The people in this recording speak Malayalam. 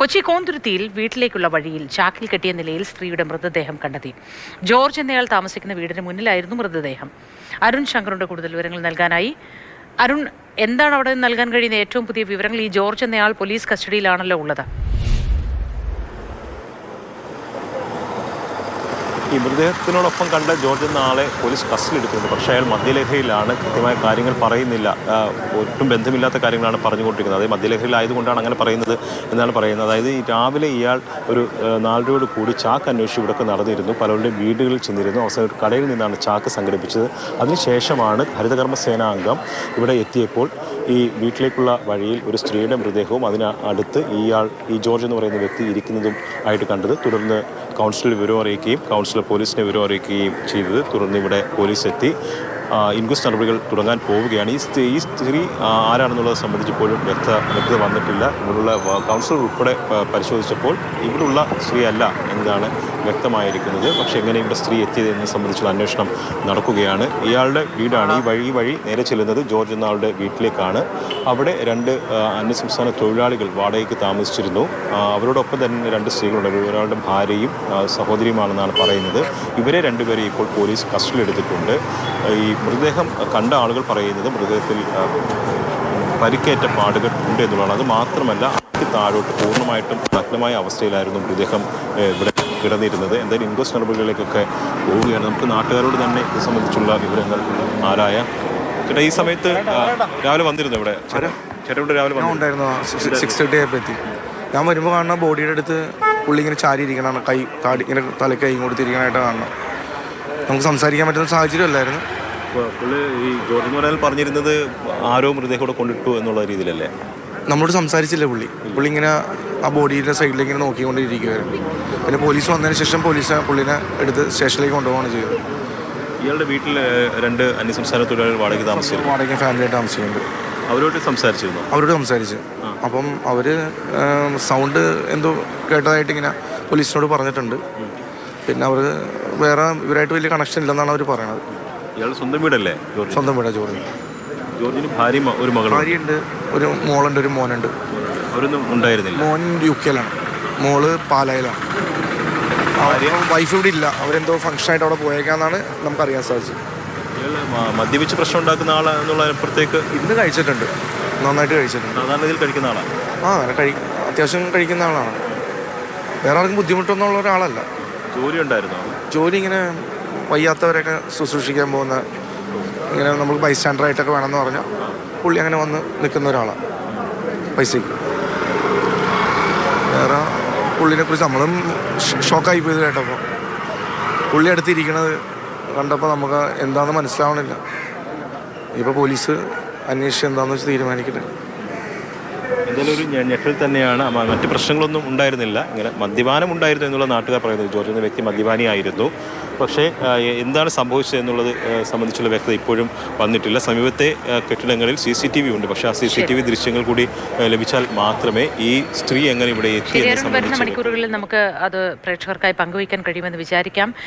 കൊച്ചി കോന്തുരുത്തിയിൽ വീട്ടിലേക്കുള്ള വഴിയിൽ ചാക്കിൽ കെട്ടിയ നിലയിൽ സ്ത്രീയുടെ മൃതദേഹം കണ്ടെത്തി. ജോർജ് എന്നയാൾ താമസിക്കുന്ന വീടിന് മുന്നിലായിരുന്നു മൃതദേഹം. അരുൺ ശങ്കറിന്റെ കൂടുതൽ വിവരങ്ങൾ നൽകാനായി. അരുൺ എന്താണ് അവിടെ നൽകാൻ കഴിയുന്ന ഏറ്റവും പുതിയ വിവരങ്ങൾ ഈ ജോർജ് എന്നയാൾ പോലീസ് കസ്റ്റഡിയിലാണല്ലോ ഉള്ളത്? ഈ മൃതദേഹത്തിനോടൊപ്പം കണ്ട ജോർജ് ആളെ പോലീസ് കസ്റ്റഡി എടുക്കുന്നുണ്ട് പക്ഷേ അയാൾ മദ്യലഹരിയിലാണ് കൃത്യമായ കാര്യങ്ങൾ പറയുന്നില്ല. ഒട്ടും ബന്ധമില്ലാത്ത കാര്യങ്ങളാണ് പറഞ്ഞുകൊണ്ടിരിക്കുന്നത്. അതായത് മദ്യലഹരിയിലായതുകൊണ്ടാണ് അങ്ങനെ പറയുന്നത് എന്നാണ് പറയുന്നത്. അതായത് രാവിലെ ഇയാൾ ഒരു നാലരയോട് കൂടി ചാക്ക് അന്വേഷിച്ച് ഇവിടെയൊക്കെ നടന്നിരുന്നു. പലരുടെയും വീടുകളിൽ ചെന്നിരുന്നു. അവസാനം ഒരു കടയിൽ നിന്നാണ് ചാക്ക് സംഘടിപ്പിച്ചത്. അതിനുശേഷമാണ് ഹരിതകർമ്മ സേനാംഗം ഇവിടെ എത്തിയപ്പോൾ ഈ വീട്ടിലേക്കുള്ള വഴിയിൽ ഒരു സ്ത്രീയുടെ മൃതദേഹവും അതിന് അടുത്ത് ഇയാൾ ഈ ജോർജ് എന്ന് പറയുന്ന വ്യക്തി ഇരിക്കുന്നതും ആയിട്ട് കണ്ടത്. തുടർന്ന് കൗൺസിലിൽ വിവരം അറിയിക്കുകയും കൗൺസിലർ പോലീസിനെ വിവരം അറിയിക്കുകയും ചെയ്തത്. തുടർന്ന് ഇവിടെ പോലീസ് എത്തി. ഇൻക്വസ്റ്റ് നടപടികൾ തുടങ്ങാൻ പോവുകയാണ്. ഈ സ്ത്രീ ഈ സ്ത്രീ ആരാണെന്നുള്ളത് സംബന്ധിച്ച് പോലും വ്യക്ത വ്യക്തത വന്നിട്ടില്ല. ഇവിടുള്ള കൗൺസിലർ ഉൾപ്പെടെ പരിശോധിച്ചപ്പോൾ ഇവിടുള്ള സ്ത്രീ അല്ല എന്നതാണ് വ്യക്തമായിരിക്കുന്നത്. പക്ഷേ എങ്ങനെ ഇവിടെ സ്ത്രീ എത്തിയത് എന്ന് സംബന്ധിച്ചുള്ള അന്വേഷണം നടക്കുകയാണ്. ഇയാളുടെ വീടാണ്. ഈ വഴി വഴി നേരെ ചെല്ലുന്നത് ജോർജ് എന്ന ആളുടെ വീട്ടിലേക്കാണ്. അവിടെ രണ്ട് അന്യസംസ്ഥാന തൊഴിലാളികൾ വാടകയ്ക്ക് താമസിച്ചിരുന്നു. അവരോടൊപ്പം തന്നെ രണ്ട് സ്ത്രീകളുണ്ട്. ഒരാളുടെ ഭാര്യയും സഹോദരിയുമാണെന്നാണ് പറയുന്നത്. ഇവരെ രണ്ടുപേരെ ഇപ്പോൾ പോലീസ് കസ്റ്റഡിയിൽ എടുത്തിട്ടുണ്ട് ഈ മൃതദേഹം കണ്ട ആളുകൾ പറയുന്നത് മൃതദേഹത്തിൽ പരിക്കേറ്റ പാടുകൾ ഉണ്ട് എന്നുള്ളതാണ്. അത് മാത്രമല്ല അതിന് താഴോട്ട് പൂർണമായിട്ടും നഗ്നമായ അവസ്ഥയിലായിരുന്നു മൃതദേഹം ഇവിടെ കിടന്നിരുന്നത്. എന്തായാലും ഇൻക്വസ്റ്റ് നടപടികളിലേക്കൊക്കെ പോവുകയാണ്. നമുക്ക് നാട്ടുകാരോട് തന്നെ ഇത് സംബന്ധിച്ചുള്ള വിവരങ്ങൾ ആരായ ചേട്ടാ ഈ സമയത്ത് രാവിലെ വന്നിരുന്നു ഇവിടെ? ചേട്ടാ ഇവിടെ രാവിലെ ഉണ്ടായിരുന്നു. സിക്സ് തേർട്ടി ആയപ്പോൾ എത്തി. ഞാൻ വരുമ്പോൾ കാണുന്ന ബോഡിയുടെ അടുത്ത് പുള്ളി ഇങ്ങനെ ചാരി കൈ താടി ഇങ്ങനെ തലക്കൈ കൊടുത്തിരിക്കാനായിട്ട് കാണണം നമുക്ക് സംസാരിക്കാൻ പറ്റുന്ന സാഹചര്യം അല്ലായിരുന്നു. പുള്ളി ഈ ജോർജ് എന്ന് പറഞ്ഞിരുന്നത് ആരോ മൃതദേഹം കൂടെ കൊണ്ടിട്ടു എന്നുള്ള രീതിയിലല്ലേ? നമ്മളോട് സംസാരിച്ചില്ല പുള്ളി. പുള്ളി ഇങ്ങനെ ആ ബോഡിയുടെ സൈഡിലേക്ക് ഇങ്ങനെ നോക്കിക്കൊണ്ടിരിക്കുകയായിരുന്നു പിന്നെ പോലീസ് വന്നതിന് ശേഷം പോലീസ് പുള്ളിനെ എടുത്ത് സ്റ്റേഷനിലേക്ക് കൊണ്ടുപോവാണ് ചെയ്തത്. ഇയാളുടെ വീട്ടിൽ രണ്ട് അന്യസംസ്ഥാന തൊഴിലാളികൾ വാടകയ്ക്ക് താമസിച്ചു വാടകയ്ക്ക് ഫാമിലിയായിട്ട് താമസിക്കുന്നുണ്ട്. അവരോട് സംസാരിച്ചിരുന്നു? അവരോട് സംസാരിച്ച്. അപ്പം അവർ സൗണ്ട് എന്തോ കേട്ടതായിട്ട് ഇങ്ങനെ പോലീസിനോട് പറഞ്ഞിട്ടുണ്ട്. പിന്നെ അവർ വേറെ ഇവരായിട്ട് വലിയ കണക്ഷൻ ഇല്ലെന്നാണ് അവർ പറയണത്. ഇയാൾ സ്വന്തം വീടല്ലേ? ജോർജ് സ്വന്തം വീടാ ജോർജ്. ജോർജിന് ഭാര്യ ഒരു മകൾ ഭാര്യയുണ്ട് ഒരു മോളുണ്ട് ഒരു മോനുണ്ട്. അവരൊന്നും ഉണ്ടായിരുന്നില്ല. മോൻ യു കെയിലാണ്. മോൾ പാലായിലാണ്. വൈഫ് ഇവിടെ ഇല്ല. അവരെന്തോ ഫംഗ്ഷൻ ആയിട്ട് അവിടെ പോയേക്കാന്നാണ് നമുക്ക് അറിയാൻ സാധിച്ചത് മദ്യപിച്ച് പ്രശ്നം ഉണ്ടാക്കുന്ന ആളാ എന്നുള്ളതിനപ്പുറത്തേക്ക് ഇന്ന് കഴിച്ചിട്ടുണ്ട്. നന്നായിട്ട് കഴിച്ചിട്ടുണ്ട്. സാധാരണ രീതിയിൽ കഴിക്കുന്ന ആളാണ് ആ അങ്ങനെ കഴി അത്യാവശ്യം കഴിക്കുന്ന ആളാണ്. വേറെ ആർക്കും ബുദ്ധിമുട്ടൊന്നുള്ള ഒരാളല്ല. ജോലി ഉണ്ടായിരുന്നു? ജോലി ഇങ്ങനെ വയ്യാത്തവരൊക്കെ ശുശ്രൂഷിക്കാൻ പോകുന്ന ഇങ്ങനെ നമുക്ക് ബൈസ്റ്റാൻഡറായിട്ടൊക്കെ വേണമെന്ന് പറഞ്ഞാൽ പുള്ളി അങ്ങനെ വന്ന് നിൽക്കുന്ന ഒരാളാണ് പൈസയ്ക്ക് വേറെ പുള്ളിനെ കുറിച്ച് നമ്മളും ഷോക്കായി പോയത് കേട്ടപ്പോൾ പുള്ളി അടുത്തിരിക്കണത് കണ്ടപ്പോൾ നമുക്ക് എന്താണെന്ന് മനസ്സിലാവണില്ല. ഇപ്പോൾ പോലീസ് അന്വേഷിച്ച് എന്താണെന്ന് വെച്ച് തീരുമാനിക്കട്ടെ. ഒരു ഞെട്ടൽ തന്നെയാണ്. മറ്റ് പ്രശ്നങ്ങളൊന്നും ഉണ്ടായിരുന്നില്ല. ഇങ്ങനെ മദ്യപാനം ഉണ്ടായിരുന്നു എന്നുള്ള നാട്ടുകാർ പറയുന്നത്. ജോർജ് എന്ന വ്യക്തി മദ്യപാനിയായിരുന്നു. പക്ഷേ എന്താണ് സംഭവിച്ചത് എന്നുള്ളത് സംബന്ധിച്ചുള്ള വ്യക്തത ഇപ്പോഴും വന്നിട്ടില്ല. സമീപത്തെ കെട്ടിടങ്ങളിൽ സി സി ടി വി ഉണ്ട്. പക്ഷേ ആ സി സി ടി വി ദൃശ്യങ്ങൾ കൂടി ലഭിച്ചാൽ മാത്രമേ ഈ സ്ത്രീ എങ്ങനെ ഇവിടെ എത്തി വരുന്ന മണിക്കൂറുകളിൽ നമുക്ക് അത് പ്രേക്ഷകർക്കായി പങ്കുവയ്ക്കാൻ കഴിയുമെന്ന് വിചാരിക്കാം.